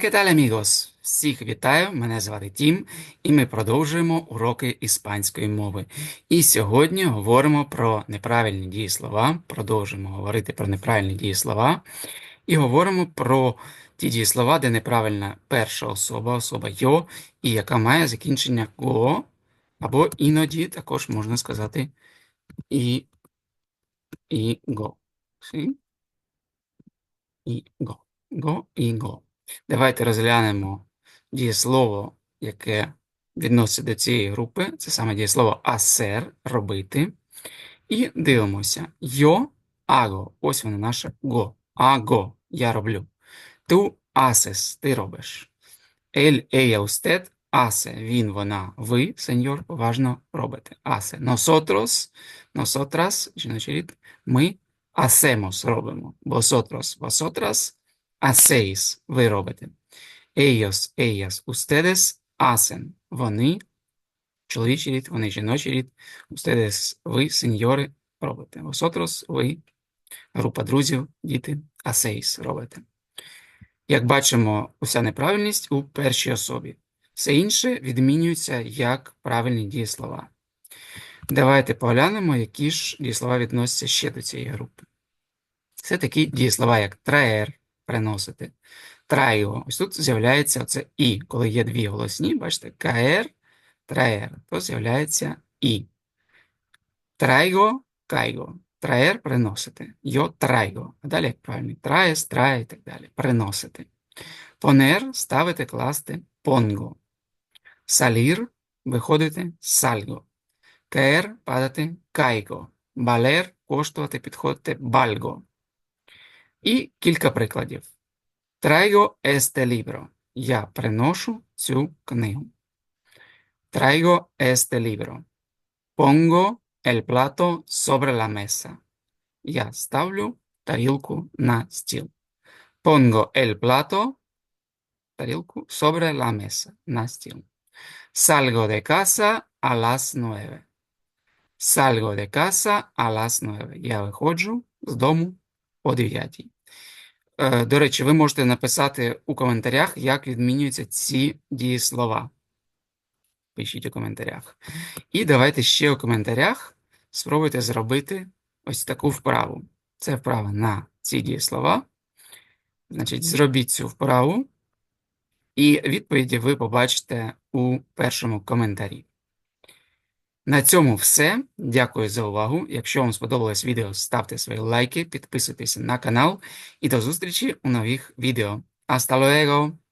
¿qué tal, amigos? Всіх вітаю, мене звати Тім, і ми продовжуємо уроки іспанської мови. І сьогодні говоримо про неправильні дієслова, продовжуємо говорити про неправильні дієслова, і говоримо про ті дієслова, де неправильна перша особа, особа йо, і яка має закінчення го, або іноді також можна сказати і, і го. І го. Го і го. Давайте розглянемо дієслово, яке відноситься до цієї групи. Це саме дієслово hacer – робити. І дивимося. Yo hago. Ось воно наше го. Hago – я роблю. Tú haces – ти робиш. Él, ella, usted hace. Він, вона, ви, сеньор, поважно робите. Hace. Nosotros, nosotras, жіночий рід, ми hacemos – робимо. Vosotros, vosotras hacéis – ви робите. Ellos, ellas, ustedes hacen – вони, чоловічий рід, вони жіночий рід, ustedes – ви, сеньори, робите. Vosotros – ви, група друзів, діти, hacéis – робите. Як бачимо, уся неправильність у першій особі. Все інше відмінюється як правильні дієслова. Давайте поглянемо, які ж дієслова відносяться ще до цієї групи. Це такі дієслова, як traer – приносити, traigo. Ось тут з'являється оце і. Коли є дві голосні, бачите, caer, traer, то з'являється і. Traigo, caigo. Traer – приносити. Yo traigo. А далі як правильно? Traes, trae і так далі. Приносити. Poner – ставити, класти. Pongo. Salir – виходити. Salgo. Caer – падати. Caigo. Valer – коштувати, підходити. Valgo. І кілька прикладів. Traigo este libro. Я приношу цю книгу. Traigo este libro. Pongo el plato sobre la mesa. Я ставлю тарілку на стіл. Pongo el plato, тарілку, sobre la mesa, на стіл. Salgo de casa a las nueve. Salgo de casa a las nueve. Я виходжу з дому о 9. Е, До речі, ви можете написати у коментарях, як відмінюються ці дієслова. Пишіть у коментарях. І давайте ще у коментарях спробуйте зробити ось таку вправу. Це вправа на ці дієслова. Значить, зробіть цю вправу, і відповіді ви побачите у першому коментарі. На цьому все. Дякую за увагу. Якщо вам сподобалось відео, ставте свої лайки, підписуйтесь на канал і до зустрічі у нових відео. Hasta luego!